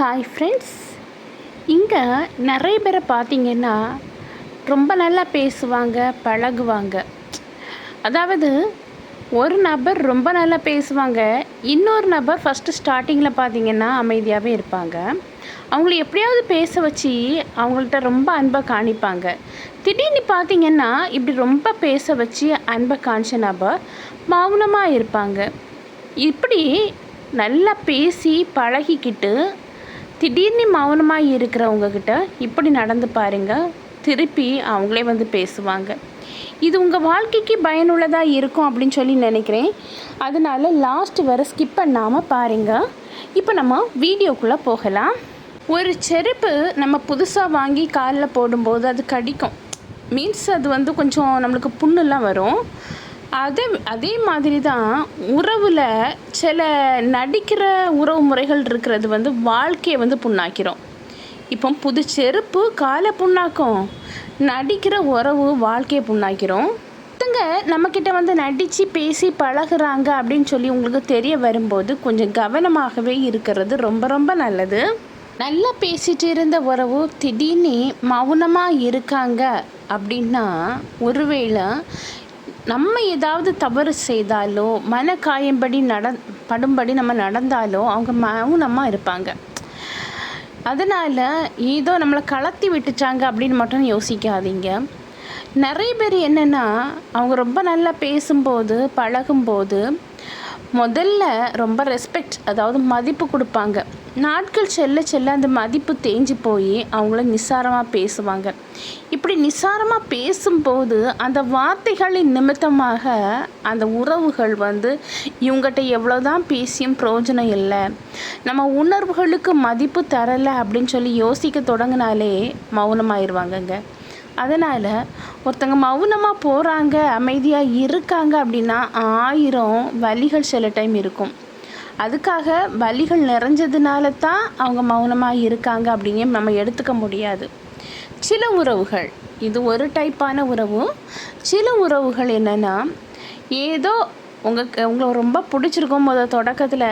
Hi friends இங்கே நிறைய பேரை பார்த்தீங்கன்னா ரொம்ப நல்லா பேசுவாங்க பழகுவாங்க. அதாவது ஒரு நபர் ரொம்ப நல்லா பேசுவாங்க இன்னொரு நபர் ஃபஸ்ட்டு ஸ்டார்டிங்கில் பார்த்தீங்கன்னா அமைதியாகவே இருப்பாங்க. அவங்கள எப்படியாவது பேச வச்சு அவங்கள்ட்ட ரொம்ப அன்பை காணிப்பாங்க. திடீர்னு பார்த்தீங்கன்னா இப்படி ரொம்ப பேச வச்சு அன்பை காணிச்ச நபர் மௌனமாக இருப்பாங்க. இப்படி நல்லா பேசி பழகிக்கிட்டு திடீர்னு மௌனமாக இருக்கிறவங்க கிட்ட இப்படி நடந்து பாருங்க திருப்பி அவங்களே வந்து பேசுவாங்க. இது உங்கள் வாழ்க்கைக்கு பயனுள்ளதாக இருக்கும் அப்படின்னு சொல்லி நினைக்கிறேன். அதனால லாஸ்ட் வரை ஸ்கிப் பண்ணாமல் பாருங்க. இப்போ நம்ம வீடியோக்குள்ளே போகலாம். ஒரு செருப்பு நம்ம புதுசாக வாங்கி காலில் போடும்போது அது கடிக்கும். மீன்ஸ் அது வந்து கொஞ்சம் நம்மளுக்கு புண்ணுலாம் வரும். அதே அதே மாதிரி தான் உறவில் சில நடிக்கிற உறவு முறைகள் இருக்கிறது வந்து வாழ்க்கையை வந்து புண்ணாக்கிறோம் இப்போ புது செருப்பு காலை புண்ணாக்கும். நடிக்கிற உறவு வாழ்க்கையை புண்ணாக்கிறோம் ஒருத்தங்க நம்மக்கிட்ட வந்து நடித்து பேசி பழகுறாங்க அப்படின்னு சொல்லி உங்களுக்கு தெரிய வரும்போது கொஞ்சம் கவனமாகவே இருக்கிறது ரொம்ப ரொம்ப நல்லது. நல்லா பேசிகிட்டு இருந்த உறவு திடீர்னு மௌனமாக இருக்காங்க அப்படின்னா ஒருவேளை நம்ம ஏதாவது தவறு செய்தாலோ மன காயம்படி நட படும்படி நம்ம நடந்தாலோ அவங்க மௌனமாக இருப்பாங்க. அதனால் ஏதோ நம்மளை கலத்தி விட்டுச்சாங்க அப்படின்னு மட்டும் யோசிக்காதீங்க. நிறைய பேர் என்னென்னா அவங்க ரொம்ப நல்லா பேசும்போது பழகும்போது முதல்ல ரொம்ப ரெஸ்பெக்ட் அதாவது மதிப்பு கொடுப்பாங்க. நாட்கள் செல்ல செல்ல அந்த மதிப்பு தேஞ்சு போய் அவங்கள நிசாரமாக பேசுவாங்க. இப்படி நிசாரமாக பேசும்போது அந்த வார்த்தைகளின் நிமித்தமாக அந்த உறவுகள் வந்து இவங்ககிட்ட எவ்வளோதான் பேசியும் பிரயோஜனம் இல்லை. நம்ம உணர்வுகளுக்கு மதிப்பு தரலை அப்படின்னு சொல்லி யோசிக்க தொடங்கினாலே மௌனமாயிருவாங்கங்க. அதனால் ஒருத்தங்க மௌனமாக போகிறாங்க அமைதியாக இருக்காங்க அப்படின்னா ஆயிரம் வலிகள் சில டைம் இருக்கும். அதுக்காக வழிகள் நிறைஞ்சதுனால தான் அவங்க மௌனமாக இருக்காங்க அப்படின்னு நம்ம எடுத்துக்க முடியாது. சில உறவுகள் இது ஒரு டைப்பான உறவு. சில உறவுகள் என்னென்னா ஏதோ உங்களுக்கு உங்களை ரொம்ப பிடிச்சிருக்கும் போது தொடக்கத்தில்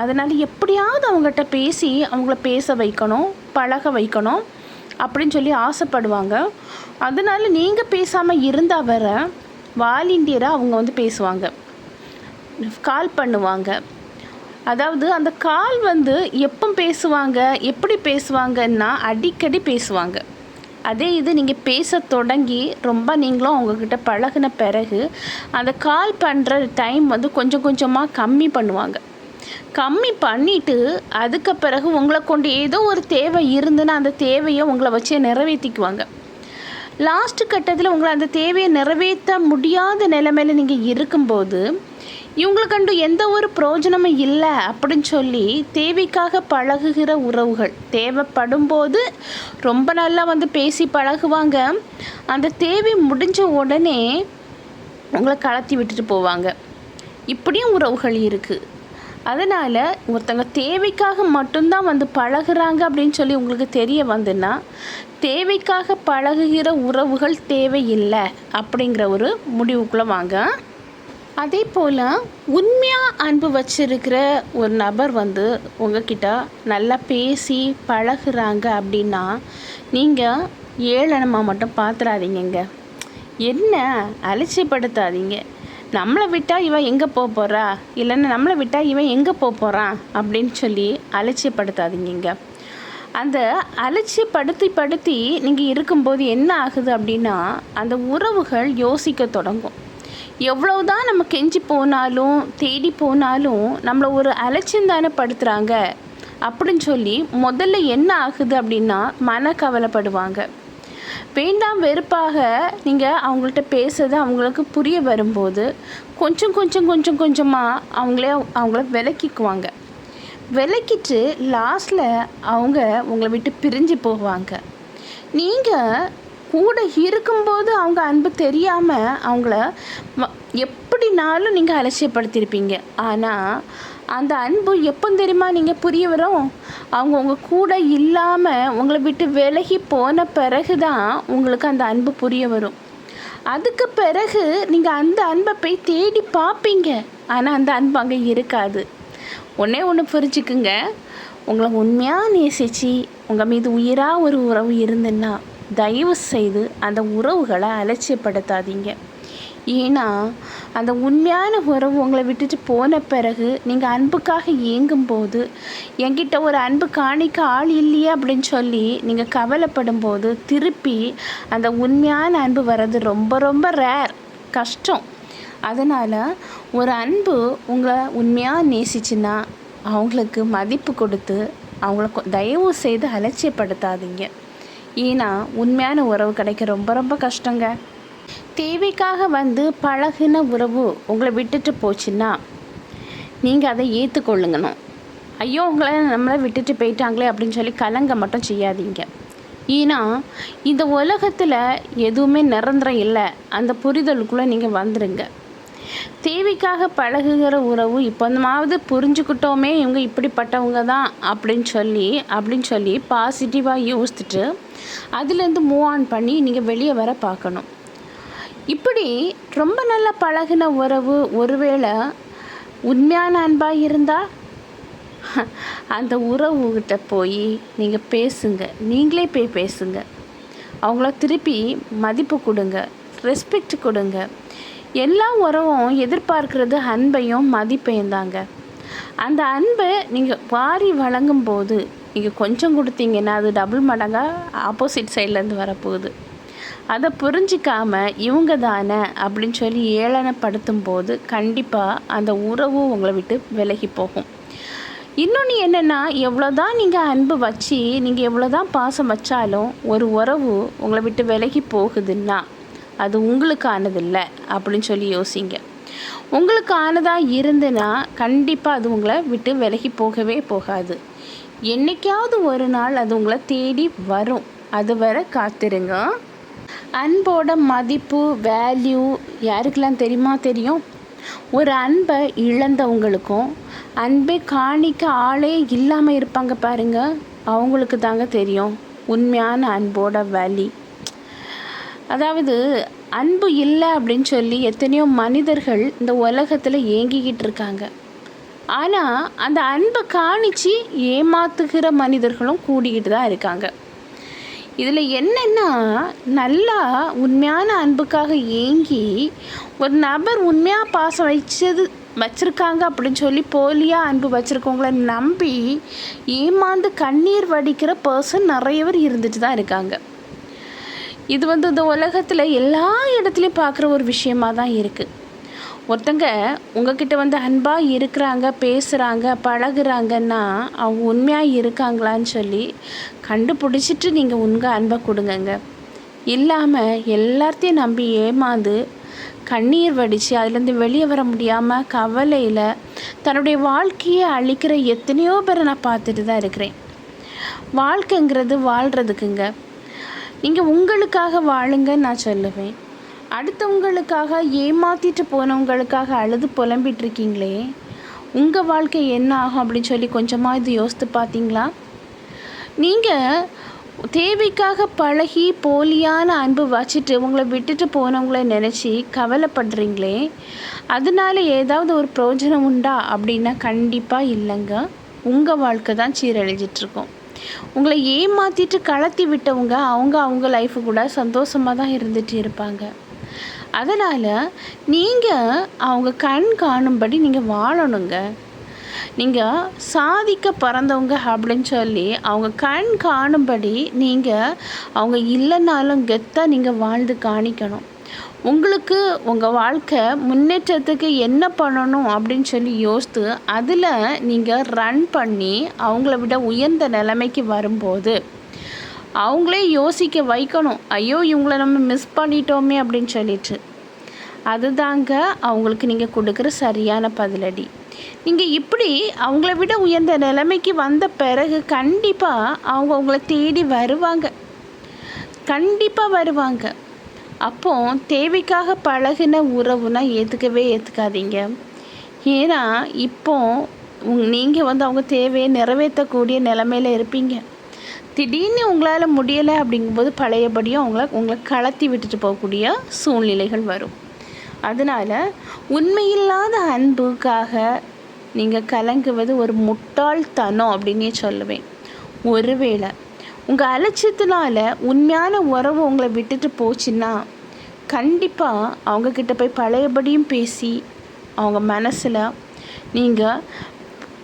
அதனால் எப்படியாவது அவங்ககிட்ட பேசி அவங்கள பேச வைக்கணும் பழக வைக்கணும் அப்படின்னு சொல்லி ஆசைப்படுவாங்க. அதனால் நீங்கள் பேசாமல் இருந்தால் வர வாலண்டியராக அவங்க வந்து பேசுவாங்க. கால் பண்ணுவாங்க. அதாவது அந்த கால் வந்து எப்போ பேசுவாங்க எப்படி பேசுவாங்கன்னா அடிக்கடி பேசுவாங்க. அதே இது நீங்கள் பேச தொடங்கி ரொம்ப நீங்களும் அவங்கக்கிட்ட பழகின பிறகு அந்த கால் பண்ணுற டைம் வந்து கொஞ்சம் கொஞ்சமாக கம்மி பண்ணுவாங்க. கம்மி பண்ணிவிட்டு அதுக்கு பிறகு உங்களை கொண்டு ஏதோ ஒரு தேவை இருந்துன்னா அந்த தேவையை உங்களை வச்சே நிறைவேற்றிக்குவாங்க லாஸ்ட்டு கட்டத்தில் உங்களை அந்த தேவையை நிறைவேற்ற முடியாத நிலைமையில் நீங்கள் இருக்கும்போது இவங்களுக்கண்டு எந்த ஒரு பிரயோஜனமும் இல்லை அப்படின்னு சொல்லி தேவைக்காக பழகுகிற உறவுகள். தேவைப்படும் போது ரொம்ப நல்லா வந்து பேசி பழகுவாங்க. அந்த தேவை முடிஞ்ச உடனே உங்களை கலத்தி விட்டுட்டு போவாங்க. இப்படியும் உறவுகள் இருக்குது அதனால் ஒருத்தங்க தேவைக்காக மட்டும்தான் வந்து பழகுறாங்க அப்படின்னு சொல்லி உங்களுக்கு தெரிய வந்துன்னா தேவைக்காக பழகுகிற உறவுகள் தேவையில்லை அப்படிங்கிற ஒரு முடிவுக்குள்ளே வாங்க. அதே போல் உண்மையாக அன்பு வச்சிருக்கிற ஒரு நபர் வந்து உங்ககிட்ட நல்லா பேசி பழகுறாங்க அப்படின்னா நீங்கள் ஏளனமாக மட்டும் பார்த்துடாதீங்கங்க என்ன அலட்சியப்படுத்தாதீங்க. நம்மளை விட்டால் இவன் எங்கே போக போகிறா இல்லைன்னா நம்மளை விட்டால் இவன் எங்கே போக போகிறான் அப்படின்னு சொல்லி அலட்சியப்படுத்தாதீங்க அந்த அலட்சியப்படுத்தி படுத்தி நீங்கள் இருக்கும்போது என்ன ஆகுது அப்படின்னா அந்த உறவுகள் யோசிக்க தொடங்கும். எவ்வளவுதான் நம்ம கெஞ்சி போனாலும் தேடி போனாலும் நம்மளை ஒரு அலட்சியந்தானே படுத்துகிறாங்க அப்படின்னு சொல்லி முதல்ல என்ன ஆகுது அப்படின்னா மன கவலைப்படுவாங்க வேண்டாம் வெறுப்பாக நீங்கள் அவங்கள்ட்ட பேசுறது அவங்களுக்கு புரிய வரும்போது கொஞ்சம் கொஞ்சம் கொஞ்சம் கொஞ்சமாக அவங்களே அவங்கள விலக்கிக்குவாங்க. விலக்கிட்டு லாஸ்டில் அவங்க உங்களை விட்டு பிரிஞ்சு போவாங்க. நீங்கள் கூட இருக்கும்போது அவங்க அன்பு தெரியாமல் அவங்கள எப்படினாலும் நீங்கள் அலட்சியப்படுத்தியிருப்பீங்க ஆனால் அந்த அன்பு எப்போ தெரியுமா நீங்கள் புரிய வரும்? அவங்க உங்கள் கூட இல்லாமல் உங்களை விட்டு விலகி போன பிறகு தான் உங்களுக்கு அந்த அன்பு புரிய வரும். அதுக்கு பிறகு நீங்கள் அந்த அன்பை போய் தேடி பார்ப்பீங்க. ஆனால் அந்த அன்பு அங்கே இருக்காது. ஒன்றே ஒன்று புரிஞ்சுக்குங்க. உங்களை உண்மையாக நேசித்து உங்கள் மீது உயிராக ஒரு உறவு இருந்துன்னா தயவு செய்து அந்த உறவுகளை அலட்சியப்படுத்தாதீங்க. ஏன்னா அந்த உண்மையான உறவு உங்களை விட்டுட்டு போன பிறகு நீங்கள் அன்புக்காக ஏங்கும்போது என்கிட்ட ஒரு அன்பு காணிக்க ஆள் இல்லையே அப்படின்னு சொல்லி நீங்கள் கவலைப்படும் போது திருப்பி அந்த உண்மையான அன்பு வர்றது ரொம்ப ரொம்ப ரேர் கஷ்டம். அதனால் ஒரு அன்பு உங்களை உண்மையாக நேசிச்சுன்னா அவங்களுக்கு மதிப்பு கொடுத்து அவங்கள கொ- தயவு செய்து அலட்சியப்படுத்தாதீங்க. ஏன்னா உண்மையான உறவு கிடைக்க ரொம்ப ரொம்ப கஷ்டங்க. தேவைக்காக வந்து பழகின உறவு உங்களை விட்டுட்டு போச்சுன்னா நீங்கள் அதை ஏற்றுக்கொள்ளுங்கணும் ஐயோ உங்களை நம்மளை விட்டுட்டு போயிட்டாங்களே அப்படின்னு சொல்லி கலங்க மட்டும் செய்யாதீங்க. ஏன்னா இந்த உலகத்தில் எதுவுமே நிரந்தரம் இல்லை. அந்த புரிதலுக்குள்ளே நீங்கள் வந்துடுங்க தேவைக்காக பழகுகிற உறவு இப்போமாவது புரிஞ்சுக்கிட்டோமே இவங்க இப்படிப்பட்டவங்க தான் அப்படின்னு சொல்லி அப்படின்னு சொல்லி பாசிட்டிவாக யோசிச்சுட்டு அதுலேருந்து மூவ் ஆன் பண்ணி நீங்கள் வெளியே வர பார்க்கணும். இப்படி ரொம்ப நல்லா பழகின உறவு ஒருவேளை உண்மையான அன்பாக இருந்தால் அந்த உறவுகிட்ட போய் நீங்கள் பேசுங்க. நீங்களே போய் பேசுங்க. அவங்கள திருப்பி மதிப்பு கொடுங்க. ரெஸ்பெக்ட் கொடுங்க. எல்லா உறவும் எதிர்பார்க்கிறது அன்பையும் மதிப்பையும் தாங்க அந்த அன்பை நீங்கள் வாரி வழங்கும் போது நீங்கள் கொஞ்சம் கொடுத்தீங்கன்னா அது டபுள் மடங்காக ஆப்போசிட் சைட்லேருந்து வரப்போகுது. அதை புரிஞ்சிக்காம இவங்க தானே அப்படின்னு சொல்லி ஏளனப்படுத்தும் போது கண்டிப்பாக அந்த உறவு உங்களை விட்டு விலகி போகும். இன்னொன்று என்னென்னா எவ்வளோதான் நீங்கள் அன்பு வச்சு நீங்கள் எவ்வளோதான் பாசம் வச்சாலும் ஒரு உறவு உங்களை விட்டு விலகி போகுதுன்னா அது உங்களுக்கானதில்லை அப்படின்னு சொல்லி யோசிங்க. உங்களுக்கானதாக இருந்துன்னா கண்டிப்பாக அது உங்களை விட்டு விலகி போகவே போகாது. என்னைக்காவது ஒரு நாள் அது உங்களை தேடி வரும். அது வர காத்திருங்க. அன்போட மதிப்பு வேல்யூ யாருக்கெல்லாம் தெரியுமா தெரியும்? ஒரு அன்பை இழந்தவங்களுக்கும் அன்பை காணிக்க ஆளே இல்லாமல் இருப்பாங்க பாருங்கள் அவங்களுக்கு தாங்க தெரியும். உண்மையான அன்போட வேல்யூ அதாவது அன்பு இல்லை அப்படின்னு சொல்லி எத்தனையோ மனிதர்கள் இந்த உலகத்தில் ஏங்கிக்கிட்டு இருக்காங்க. ஆனால் அந்த அன்பை காணிச்சு ஏமாத்துகிற மனிதர்களும் கூடிக்கிட்டு தான் இருக்காங்க. இதில் என்னென்னா நல்லா உண்மையான அன்புக்காக ஏங்கி ஒரு நபர் உண்மையாக பாசம் வச்சது வச்சுருக்காங்க அப்படின்னு சொல்லி போலியாக அன்பு வச்சுருக்கவங்கள நம்பி ஏமாந்து கண்ணீர் வடிக்கிற பர்சன் நிறைய பேர் இருந்துட்டு தான் இருக்காங்க. இது வந்து இந்த உலகத்தில் எல்லா இடத்துலையும் பார்க்குற ஒரு விஷயமா தான் இருக்குது ஒருத்தங்க உங்ககிட்ட வந்து அன்பாக இருக்கிறாங்க பேசுகிறாங்க பழகுறாங்கன்னா அவங்க உண்மையாக இருக்காங்களான்னு சொல்லி கண்டுபிடிச்சிட்டு நீங்கள் உங்கள் அன்பை கொடுங்கங்க. இல்லாமல் எல்லாத்தையும் நம்பி ஏமாந்து கண்ணீர் வடித்து அதுலேருந்து வெளியே வர முடியாமல் கவலையில் தன்னுடைய வாழ்க்கையை அழிக்கிற எத்தனையோ பேரை நான் பார்த்துட்டு தான் இருக்கிறேன். வாழ்க்கைங்கிறது வாழ்கிறதுக்குங்க நீங்கள் உங்களுக்காக வாழுங்கன்னு நான் சொல்லுவேன். அடுத்தவங்களுக்காக ஏமாத்திட்டு போனவங்களுக்காக அழுது புலம்பிட்டு இருக்கீங்களே உங்கள் வாழ்க்கை என்ன ஆகும் அப்படின்னு சொல்லி கொஞ்சமாக இது யோசித்து பார்த்தீங்களா? நீங்கள் தேவைக்காக பழகி போலியான அன்பு வச்சுட்டு உங்களை விட்டுட்டு போனவங்கள நினச்சி கவலைப்படுறீங்களே அதனால ஏதாவது ஒரு பிரயோஜனம் உண்டா அப்படின்னா கண்டிப்பாக இல்லைங்க. உங்கள் வாழ்க்கை தான் சீரழிஞ்சிட்ருக்கோம் உங்களை ஏமாற்றிட்டு கலத்தி விட்டவங்க அவங்க அவங்க லைஃபு கூட சந்தோஷமாக தான் இருந்துட்டு இருப்பாங்க. அதனால் நீங்கள் அவங்க கண் காணும்படி நீங்கள் வாழணுங்க. நீங்கள் சாதிக்க பிறந்தவங்க அப்படின்னு சொல்லி அவங்க கண் காணும்படி நீங்கள் அவங்க இல்லைனாலும் கெத்தாக நீங்கள் வாழ்ந்து காணிக்கணும். உங்களுக்கு உங்கள் வாழ்க்கை முன்னேற்றத்துக்கு என்ன பண்ணணும் அப்படின்னு சொல்லி யோசித்து அதில் நீங்கள் ரன் பண்ணி அவங்கள விட உயர்ந்த நிலைமைக்கு வரும்போது அவங்களே யோசிக்க வைக்கணும். ஐயோ இவங்கள நம்ம மிஸ் பண்ணிட்டோமே அப்படின்னு சொல்லிட்டு. அதுதாங்க அவங்களுக்கு நீங்கள் கொடுக்குற சரியான பதிலடி. நீங்கள் இப்படி அவங்கள விட உயர்ந்த நிலைமைக்கு வந்த பிறகு கண்டிப்பாக அவங்க உங்களை தேடி வருவாங்க. கண்டிப்பாக வருவாங்க. அப்போ தேவைக்காக பழகின உறவுனா ஏற்றுக்கவே ஏற்றுக்காதீங்க ஏன்னா இப்போ நீங்கள் வந்து அவங்க தேவையை நிறைவேற்றக்கூடிய நிலமையில இருப்பீங்க. திடீர்னு உங்களால் முடியலை அப்படிங்கும்போது பழையபடியும் அவங்கள உங்களை கலத்தி விட்டுட்டு போகக்கூடிய சூழ்நிலைகள் வரும். அதனால் உண்மையில்லாத அன்புக்காக நீங்கள் கலங்குவது ஒரு முட்டாள்தனம் அப்படின்னே சொல்லுவேன். ஒருவேளை உங்கள் அலட்சியத்தினால உண்மையான உறவு உங்களை விட்டுட்டு போச்சுன்னா கண்டிப்பாக அவங்கக்கிட்ட போய் பழையபடியும் பேசி அவங்க மனசில் நீங்கள்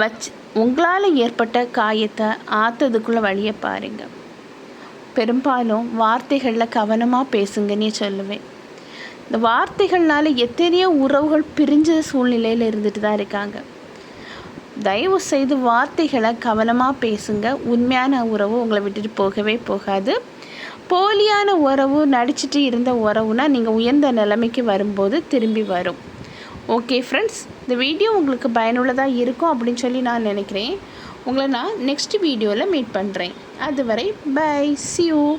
வச்சு உங்களால் ஏற்பட்ட காயத்தை ஆற்றதுக்குள்ளே வழியை பாருங்கள் பெரும்பாலும் வார்த்தைகளில் கவனமாக பேசுங்கன்னே சொல்லுவேன். இந்த வார்த்தைகள்னால எத்தனையோ உறவுகள் பிரிஞ்ச சூழ்நிலையில் இருந்துட்டு தான் இருக்காங்க. தயவு செய்து வார்த்தைகளை கவனமாக பேசுங்க. உண்மையான உறவு உங்களை விட்டுட்டு போகவே போகாது. போலியான உறவு நடிச்சிட்டு இருந்த உறவுனா நீங்கள் உயர்ந்த நிலைமைக்கு வரும்போது திரும்பி வரும். ஓகே ஃப்ரெண்ட்ஸ் இந்த வீடியோ உங்களுக்கு பயனுள்ளதாக இருக்கும் அப்படின்னு சொல்லி நான் நினைக்கிறேன். உங்களை நான் நெக்ஸ்ட் வீடியோவில் மீட் பண்ணுறேன் அதுவரை பை சியூ